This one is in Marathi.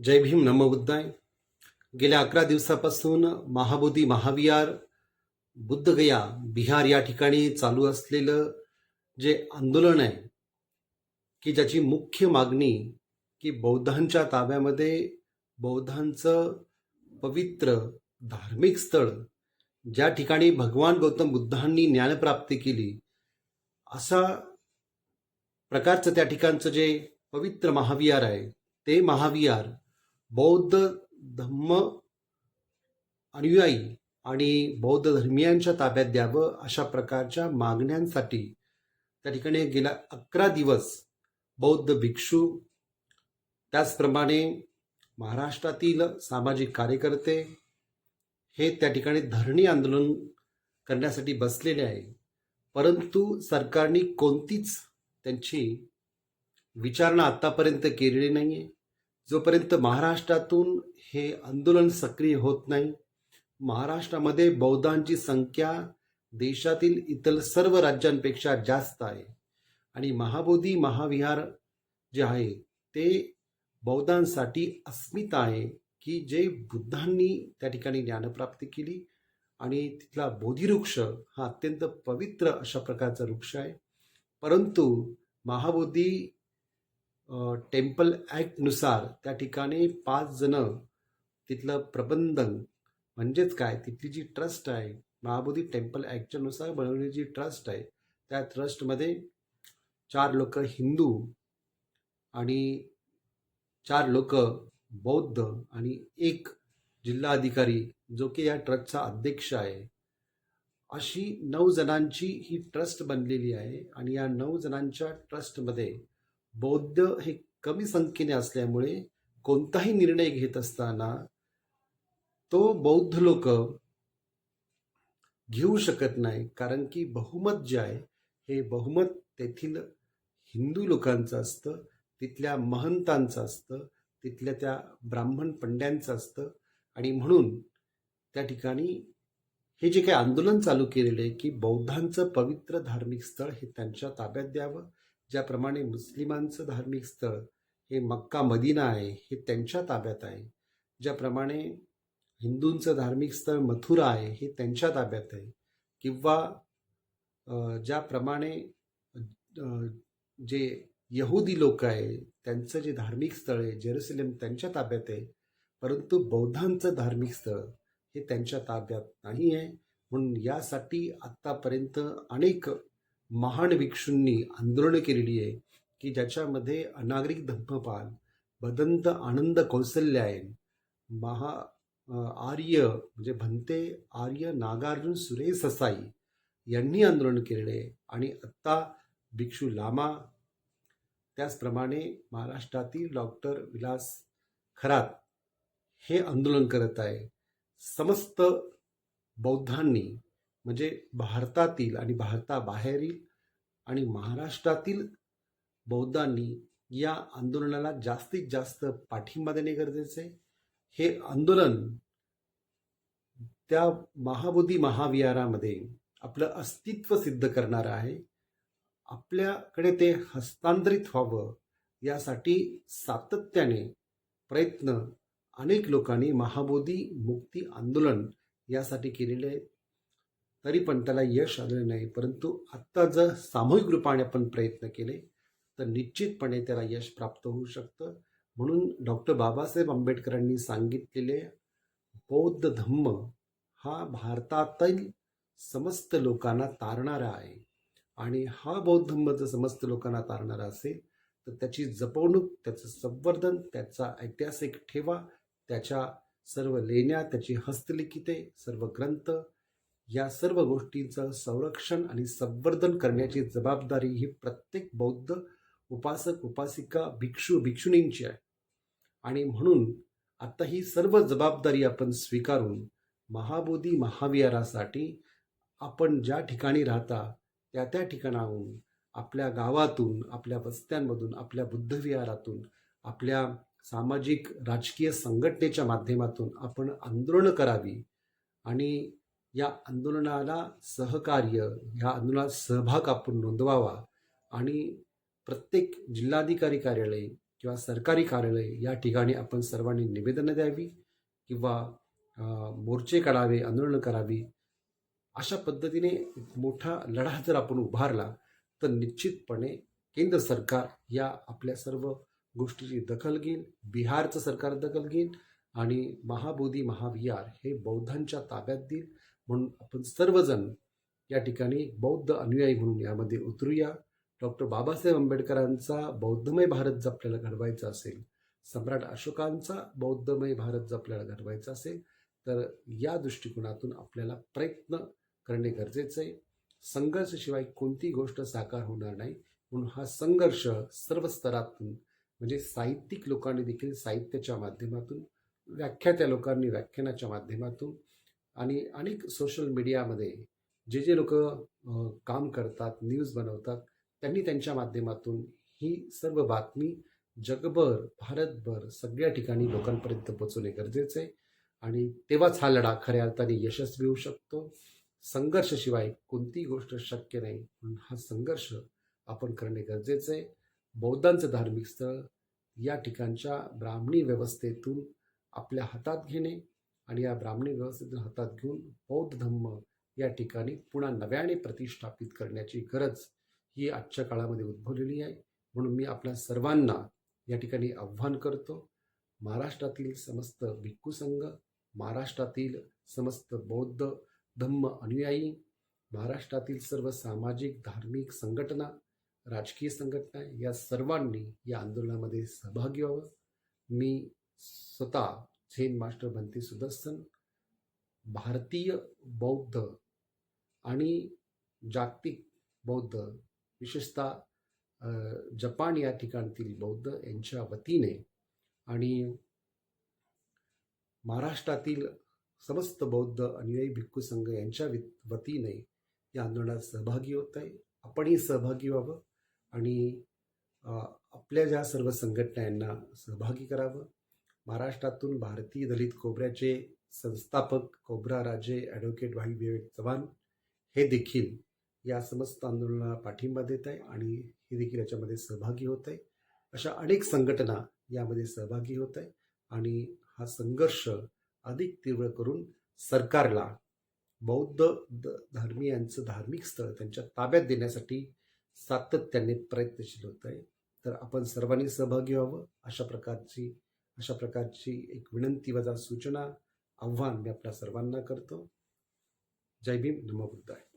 जय भीम नमबुद्धाय गेल्या अकरा दिवसापासून महाबोधी महाविहार बुद्धगया बिहार या ठिकाणी चालू असलेलं जे आंदोलन आहे की ज्याची मुख्य मागणी की बौद्धांच्या ताब्यामध्ये बौद्धांचं पवित्र धार्मिक स्थळ ज्या ठिकाणी भगवान गौतम बुद्धांनी ज्ञानप्राप्ती केली असा प्रकारचं त्या ठिकाणचं जे पवित्र महाविहार आहे ते महाविहार बौद्ध धम्म अनुयायी आणि बौद्ध धर्मियांच्या ताब्यात द्यावं अशा प्रकारच्या मागण्यांसाठी त्या ठिकाणी गेल्या अकरा दिवस बौद्ध भिक्षू. त्याचप्रमाणे महाराष्ट्रातील सामाजिक कार्यकर्ते हे त्या ठिकाणी धरणी आंदोलन करण्यासाठी बसलेले आहे. परंतु सरकारने कोणतीच त्यांची विचारणा आत्तापर्यंत केलेली नाही आहे जोपर्यंत महाराष्ट्रातून हे आंदोलन सक्रिय होत नाही महाराष्ट्रामध्ये बौद्धांची संख्या देशातील इतर सर्व राज्यांपेक्षा जास्त आहे आणि महाबोधी महाविहार जे आहे ते बौद्धांसाठी अस्मिता आहे की जे बुद्धांनी त्या ठिकाणी ज्ञानप्राप्ती केली आणि तिथला बोधिवृक्ष हा अत्यंत पवित्र अशा प्रकारचा वृक्ष आहे. परंतु महाबोधी टेम्पल ॲक्टनुसार त्या ठिकाणी पाच जण तिथलं प्रबंधन म्हणजेच काय? तिथली जी ट्रस्ट आहे महाबोधी टेम्पल ॲक्टच्या नुसार बनवलेली जी ट्रस्ट आहे त्या ट्रस्टमध्ये चार लोक हिंदू आणि चार लोक बौद्ध आणि एक जिल्हाधिकारी जो की या ट्रस्टचा अध्यक्ष आहे. अशी नऊ जणांची ही ट्रस्ट बनलेली आहे आणि या नऊ जणांच्या ट्रस्टमध्ये बौद्ध हे कमी संख्येने असल्यामुळे कोणताही निर्णय घेत असताना तो बौद्ध लोक घेऊ शकत नाही कारण की बहुमत जे आहे हे बहुमत तेथील हिंदू लोकांचं असतं तिथल्या महंतांचं असतं तिथल्या त्या ब्राह्मण पंड्यांचं असतं. आणि म्हणून त्या ठिकाणी हे जे काही आंदोलन चालू केलेलं आहे की बौद्धांचं पवित्र धार्मिक स्थळ हे त्यांच्या ताब्यात द्यावं ज्याप्रमाणे मुस्लिमांचं धार्मिक स्थळ हे मक्का मदिना आहे हे त्यांच्या ताब्यात आहे. ज्याप्रमाणे हिंदूंचं धार्मिक स्थळ मथुरा आहे हे त्यांच्या ताब्यात आहे. किंवा ज्याप्रमाणे जे यहुदी लोक आहे त्यांचं जे धार्मिक स्थळ आहे जेरुसलेम त्यांच्या ताब्यात आहे. परंतु बौद्धांचं धार्मिक स्थळ हे त्यांच्या ताब्यात नाही आहे. म्हणून यासाठी आत्तापर्यंत अनेक महान भिक्षूंनी आंदोलनं केलेली आहे की ज्याच्यामध्ये अनागरिक धम्मपाल बदंत आनंद कौसल्यायन महा आर्य म्हणजे भंते आर्य नागार्जुन सुरेश ससाई यांनी आंदोलन केलेले आहे आणि आत्ता भिक्षू लामा त्याचप्रमाणे महाराष्ट्रातील डॉक्टर विलास खरात हे आंदोलन करत आहे. समस्त बौद्धांनी म्हणजे भारतातील आणि भारताबाहेरील आणि महाराष्ट्रातील बौद्धांनी या आंदोलनाला जास्तीत जास्त पाठिंबा देणे गरजेचे हे आंदोलन त्या महाबोधी महाविहारामध्ये आपलं अस्तित्व सिद्ध करणारं आहे. आपल्याकडे ते हस्तांतरित व्हावं यासाठी सातत्याने प्रयत्न अनेक लोकांनी महाबोधी मुक्ती आंदोलन यासाठी केलेले आहे तरी पण त्याला यश आलेलं नाही. परंतु आत्ता जर सामूहिक रूपाने आपण प्रयत्न केले तर निश्चितपणे त्याला यश प्राप्त होऊ शकतं. म्हणून डॉक्टर बाबासाहेब आंबेडकरांनी सांगितलेले बौद्ध धम्म हा भारतातील समस्त लोकांना तारणारा आहे. आणि हा बौद्ध धम्म जर समस्त लोकांना तारणारा असेल तर त्याची जपवणूक त्याचं संवर्धन त्याचा ऐतिहासिक ठेवा त्याच्या सर्व लेण्या त्याची हस्तलिखिते सर्व ग्रंथ या सर्व गोष्टींचं संरक्षण आणि संवर्धन करण्याची जबाबदारी ही प्रत्येक बौद्ध उपासक उपासिका भिक्षू भिक्षुणींची आहे. आणि म्हणून आता ही सर्व जबाबदारी आपण स्वीकारून महाबोधी महाविहारासाठी आपण ज्या ठिकाणी राहता त्या त्या ठिकाणाहून आपल्या गावातून आपल्या वस्त्यांमधून आपल्या बुद्धविहारातून आपल्या सामाजिक राजकीय संघटनेच्या माध्यमातून आपण आंदोलनं करावी आणि या आंदोलनाला सहकार्य या आंदोलनात सहभाग आपण नोंदवावा आणि प्रत्येक जिल्हाधिकारी कार्यालय किंवा सरकारी कार्यालय या ठिकाणी आपण सर्वांनी निवेदनं द्यावी किंवा मोर्चे काढावे आंदोलनं करावी. अशा पद्धतीने मोठा लढा जर आपण उभारला तर निश्चितपणे केंद्र सरकार या आपल्या सर्व गोष्टीची दखल घेईल बिहारचं सरकार दखल घेईल आणि महाबोधी महाविहार हे बौद्धांच्या ताब्यात देईल. म्हणून आपण सर्वजण या ठिकाणी बौद्ध अनुयायी म्हणून यामध्ये उतरूया. डॉक्टर बाबासाहेब आंबेडकरांचा बौद्धमय भारत जर आपल्याला घडवायचा असेल सम्राट अशोकांचा बौद्धमय भारत जर आपल्याला घडवायचा असेल तर या दृष्टिकोनातून आपल्याला प्रयत्न करणे गरजेचं आहे. संघर्षाशिवाय कोणती गोष्ट साकार होणार नाही. म्हणून हा संघर्ष सर्व स्तरातून म्हणजे साहित्यिक लोकांनी देखील साहित्याच्या माध्यमातून व्याख्यात्या लोकांनी व्याख्यानाच्या माध्यमातून आणि अनेक सोशल मीडियामध्ये जे जे लोक काम करतात न्यूज बनवतात त्यांनी त्यांच्या माध्यमातून ही सर्व बातमी जगभर भारतभर सगळ्या ठिकाणी लोकांपर्यंत पोहोचवणे गरजेचे आहे. आणि तेव्हाच हा लढा खऱ्या अर्थाने यशस्वी होऊ शकतो. संघर्षाशिवाय कोणतीही गोष्ट शक्य नाही. म्हणून हा संघर्ष आपण करणे गरजेचं आहे. बौद्धांचं धार्मिक स्थळ या ठिकाणच्या ब्राह्मणी व्यवस्थेतून आपल्या हातात घेणे. आणि या ब्राह्मणी व्यवस्थेतून हातात घेऊन बौद्ध धम्म या ठिकाणी पुन्हा नव्याने प्रतिष्ठापित करण्याची गरज ही आजच्या काळामध्ये उद्भवलेली आहे. म्हणून मी आपल्या सर्वांना या ठिकाणी आव्हान करतो महाराष्ट्रातील समस्त भिक्खू संघ महाराष्ट्रातील समस्त बौद्ध धम्म अनुयायी महाराष्ट्रातील सर्व सामाजिक धार्मिक संघटना राजकीय संघटना या सर्वांनी या आंदोलनामध्ये सहभागी व्हावं. मी स्वतः झेन मास्टर भंती सुदर्शन भारतीय बौद्ध आणि जागतिक बौद्ध विशेषतः जपान या ठिकाणतील बौद्ध यांच्या वतीने आणि महाराष्ट्रातील समस्त बौद्ध अनुयायी भिक्खू संघ यांच्या वि- वतीने या आंदोलनात सहभागी होत आहे. आपणही सहभागी व्हावं आणि आपल्या ज्या सर्व संघटना यांना सहभागी करावं. महाराष्ट्रातून भारतीय दलित कोबऱ्याचे संस्थापक कोबरा राजे ॲडव्होकेट भाई विवेक चव्हाण हे देखील या समस्त आंदोलनाला पाठिंबा देत आहे आणि हे देखील याच्यामध्ये सहभागी होत आहे. अशा अनेक संघटना यामध्ये सहभागी होत आहे आणि हा संघर्ष अधिक तीव्र करून सरकारला बौद्ध द- धर्मीयांचं धार्मिक स्थळ त्यांच्या ताब्यात देण्यासाठी सातत्याने प्रयत्नशील होत आहे. तर आपण सर्वांनी सहभागी व्हावं अशा प्रकारची अशा प्रकारची एक विनंती वजा सूचना आव्हान मी आपल्या सर्वांना करतो. जय भीम नमो बुद्धाय.